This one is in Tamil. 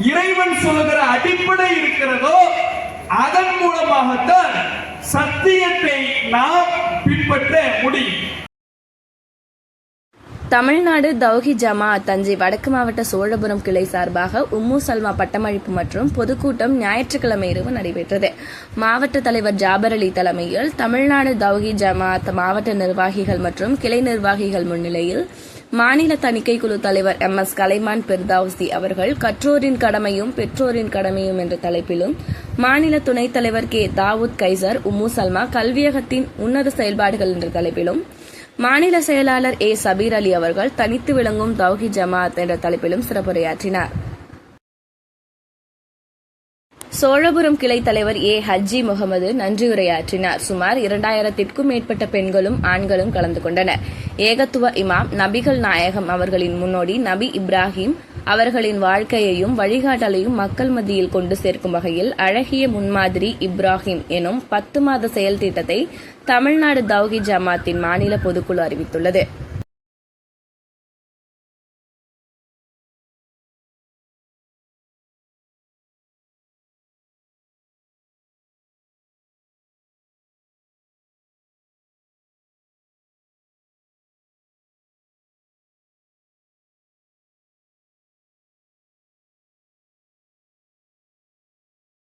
இறைவன் சொல்லுகிற அடிப்படை இருக்கிறதோ அதன் மூலமாகத்தான் சத்தியத்தை நாம் பின்பற்ற முடியும். தமிழ்நாடு தௌஹி ஜமாஅத் தஞ்சை வடக்கு மாவட்ட சோழபுரம் கிளை சார்பாக உம்மு சல்மா பட்டமளிப்பு மற்றும் பொதுக்கூட்டம் ஞாயிற்றுக்கிழமை இரவு நடைபெற்றது. மாவட்ட தலைவர் ஜாபர் அலி தலைமையில் தமிழ்நாடு தௌஹி ஜமாஅத் மாவட்ட நிர்வாகிகள் மற்றும் கிளை நிர்வாகிகள் முன்னிலையில் மாநில தணிக்கை குழு தலைவர் எம் எஸ் கலைமான் பெர்தாவ்சி அவர்கள் கற்றோரின் கடமையும் பெற்றோரின் கடமையும் என்ற தலைப்பிலும் மாநில துணைத் தலைவர் கே தாவூத் கைசர் உம்மு சல்மா கல்வியகத்தின் உன்னத செயல்பாடுகள் என்ற தலைப்பிலும் மாநில செயலாளர் ஏ சபீர் அலி அவர்கள் தனித்து விளங்கும் தௌஹி ஜமாஅத் என்ற தலைப்பிலும் சிறப்புரையாற்றினார். சோழபுரம் கிளை தலைவர் ஏ. ஹஜ்ஜி முகமது நன்றியுரையாற்றினார் சுமார் இரண்டாயிரத்திற்கும் மேற்பட்ட பெண்களும் ஆண்களும் கலந்து கொண்டனர். ஏகத்துவ இமாம் நபிகள் நாயகம் அவர்களின் முன்னோடி நபி இப்ராஹிம் அவர்களின் வாழ்க்கையையும் வழிகாட்டலையும் மக்கள் மத்தியில் கொண்டு சேர்க்கும் வகையில் அழகிய முன்மாதிரி இப்ராஹிம் எனும் பத்து மாத செயல் திட்டத்தை தமிழ்நாடு தௌஹி ஜமாத்தின் மாநில பொதுக்குழு அறிவித்துள்ளது.